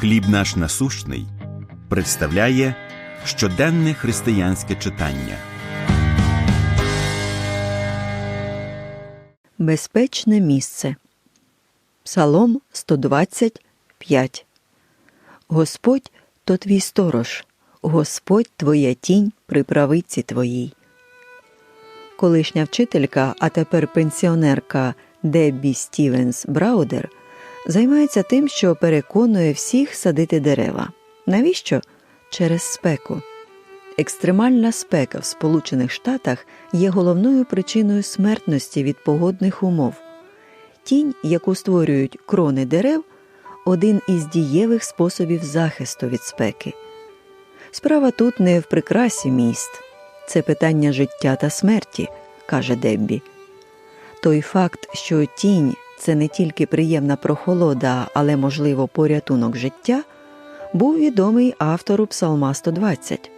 Хліб наш насущний представляє щоденне християнське читання. Безпечне місце. Псалом 125. Господь то твій сторож, Господь твоя тінь при правиці твоїй. Колишня вчителька, а тепер пенсіонерка Деббі Стівенс Браудер займається тим, що переконує всіх садити дерева. Навіщо? Через спеку. Екстремальна спека в Сполучених Штатах є головною причиною смертності від погодних умов. Тінь, яку створюють крони дерев, один із дієвих способів захисту від спеки. Справа тут не в прикрасі міст, це питання життя та смерті, каже Деббі. Той факт, що тінь це не тільки приємна прохолода, але, можливо, порятунок життя, був відомий автору Псалма 120.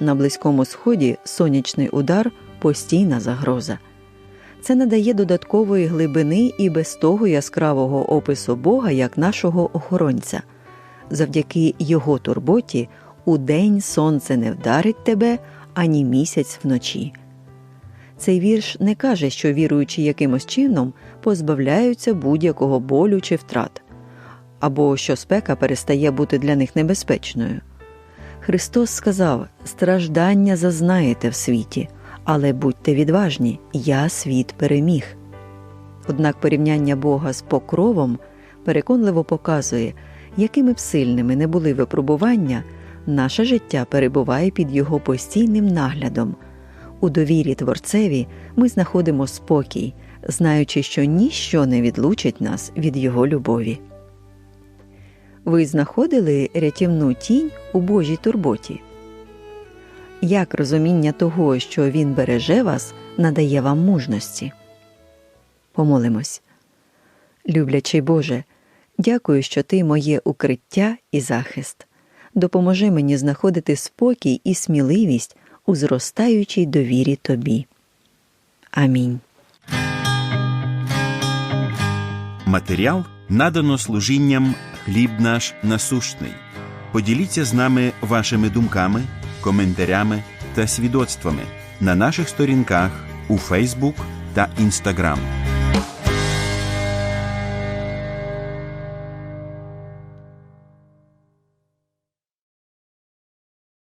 На Близькому Сході сонячний удар постійна загроза. Це надає додаткової глибини і без того яскравого опису Бога як нашого охоронця. Завдяки його турботі удень сонце не вдарить тебе, ані місяць вночі. Цей вірш не каже, що віруючі якимось чином позбавляються будь-якого болю чи втрат, або що спека перестає бути для них небезпечною. Христос сказав страждання зазнаєте в світі, але будьте відважні, я світ переміг. Однак порівняння Бога з покровом переконливо показує, якими б сильними не були випробування, наше життя перебуває під його постійним наглядом. У довірі Творцеві ми знаходимо спокій, знаючи, що ніщо не відлучить нас від Його любові. Ви знаходили рятівну тінь у Божій турботі? Як розуміння того, що Він береже вас, надає вам мужності? Помолимось. Люблячий Боже, дякую, що Ти моє укриття і захист. Допоможи мені знаходити спокій і сміливість у зростаючій довірі Тобі. Амінь. Матеріал надано служінням Хліб наш насущний. Поділіться з нами вашими думками, коментарями та свідоцтвами на наших сторінках у Фейсбук та Інстаграм.